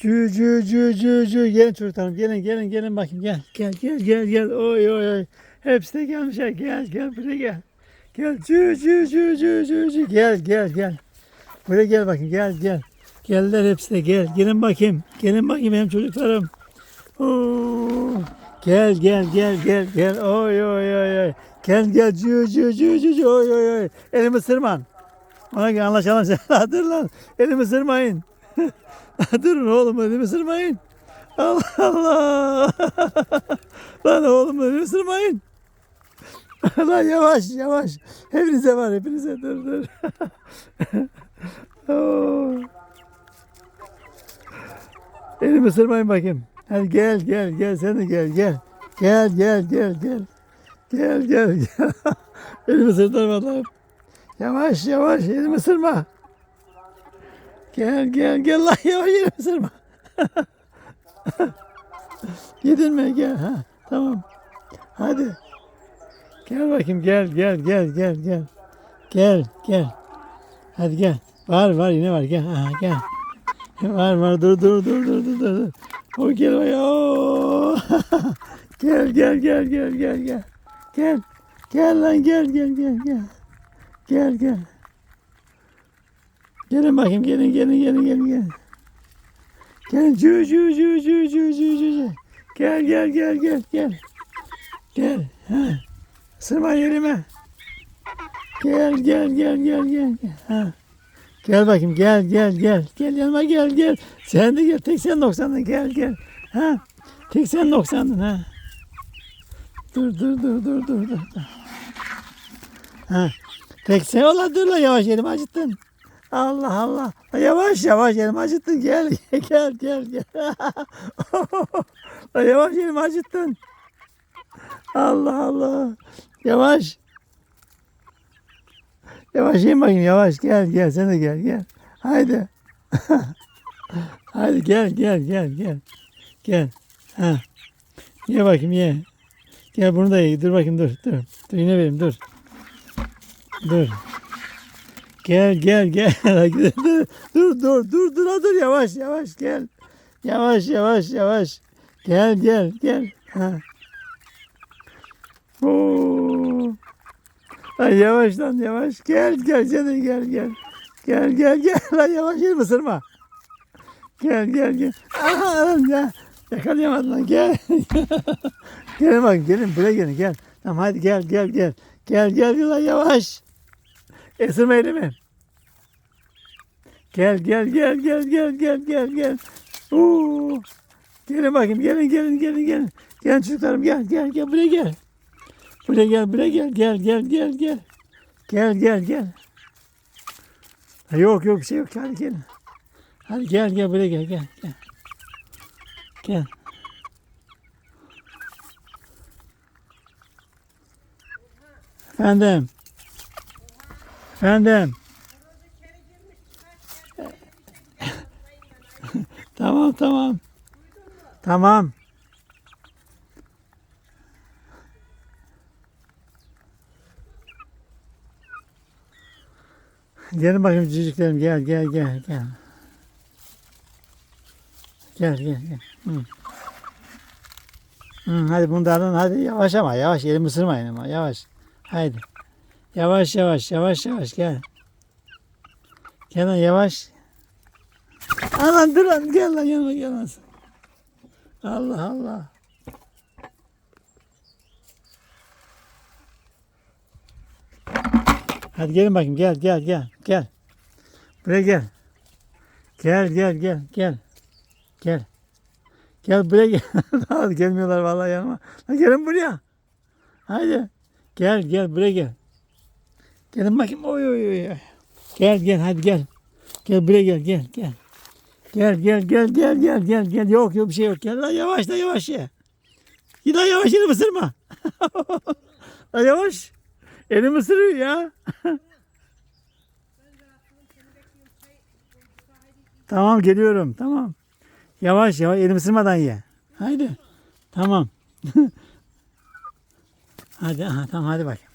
Cü cü cü cü cü. Gelin çocuklarım gelin gelin gelin bakayım gel. Gel gel gel gel. Oy oy oy. Hepsi de gelmişler. Gel gel buraya gel. Gel cü cü cü cü cü cü. Gel gel gel. Buraya gel bakayım gel gel. Geldiler hepsi de gel. Gelin bakayım. Gelin bakayım benim çocuklarım. Oo. Gel gel gel gel gel. Oy oy oy oy. Gel gel cü cü cü cü cü. Oy oy oy. Elimi ısırman. Ona göre anlaşalım sen. Dur lan. Elimi ısırmayın. Durun oğlum elimi ısırmayın. Allah Allah. lan oğlum elimi ısırmayın. lan yavaş yavaş. Hepinize var hepinize dur dur. Oo. Elimi ısırmayın bakayım. Hadi gel gel gel sen de gel gel. Gel gel gel gel. Gel gel gel. elimi vallahi. Yavaş yavaş elimi ısırma. Gel gel gel lan yavaş elimi ısırma. Yedin mi gel ha tamam. Hadi. Gel bakayım gel gel gel gel gel. Gel gel. Hadi gel. Var var yine var gel. Aha, gel. Var var dur dur dur dur dur dur. O gel o ya. Gel gel gel gel gel gel. Gel. Gel lan gel gel gel gel. Gel gel. Gelin bakayım gelin gelin gelin gelin gelin. Gel cü cü cü cü cü cü cü. Gel gel gel gel gel. Gel. Ha. Sırma yerime. Gel gel gel gel gel. Ha. Gel bakayım gel gel gel. Gel yanıma gel gel. Sen de gel. Tek sen 90'dan gel gel. Ha. Tek sen 90'dan ha. Dur dur dur dur dur dur. Ha. Tek sen ola dur la yavaş elim acıttın. Allah Allah. La Yavaş yavaş elimi acıttın. Gel gel gel gel. Yavaş elimi acıttın. Allah Allah. Yavaş. Yavaş in bakayım yavaş gel gel sen de gel gel. Haydi. Haydi gel gel gel gel. Gel. Ha. Ye bakayım ye. Gel bunu da ye. Dur bakayım dur dur. Dur yine vereyim dur. Dur. Gel gel gel. dur dur dur dur dur yavaş yavaş gel. Yavaş yavaş yavaş. Gel gel gel. Ha. Oo. Lan yavaş lan yavaş. Gel gel canım gel gel. Gel gel gel lan yavaş el ısırma. Gel gel gel. Aha lan ya. Yakalayamadın lan gel. gelin bak gelin buraya gelin gel. Tamam hadi gel gel gel. Gel gel lan yavaş. Isırma elimi. Gel gel gel gel gel gel gel gel. Oo. Gelin bakayım gelin gelin gelin gelin. Gelin çocuklarım gel gel gel buraya gel. Buraya gel, buraya gel, gel, gel, gel, gel. Gel, gel, gel. Ha, Yok yok bir şey yok. Hadi gel. Hadi gel gel buraya gel gel gel. Gel. Efendim. Efendim. tamam tamam. Tamam. Gelin bakayım ciciklerim gel gel gel gel. Gel gel gel. Hı. Hı, hadi bunlardan hadi yavaş ama yavaş elimi ısırmayın ama yavaş. Haydi. Yavaş yavaş yavaş yavaş gel. Lan yavaş. Aman dur lan gel lan yanıma gel lan. Allah Allah. Hadi gelin bakayım gel gel gel gel. Buraya gel. Gel gel gel gel. Gel. Gel buraya gel. Gelmiyorlar vallahi yanıma. Gelin buraya. Haydi. Gel gel buraya gel. Gelin bakayım. Oy oy oy. Gel gel hadi gel. Gel buraya gel gel gel. Gel gel gel gel gel gel gel. Yok yok bir şey yok. Gel lan yavaş da yavaş ye. Yine yavaş elimi ısırma. lan yavaş. Elimi ısırıyor ya. tamam geliyorum. Tamam. Yavaş yavaş elimi ısırmadan ye. Haydi. Tamam. hadi aha, tamam hadi bakayım.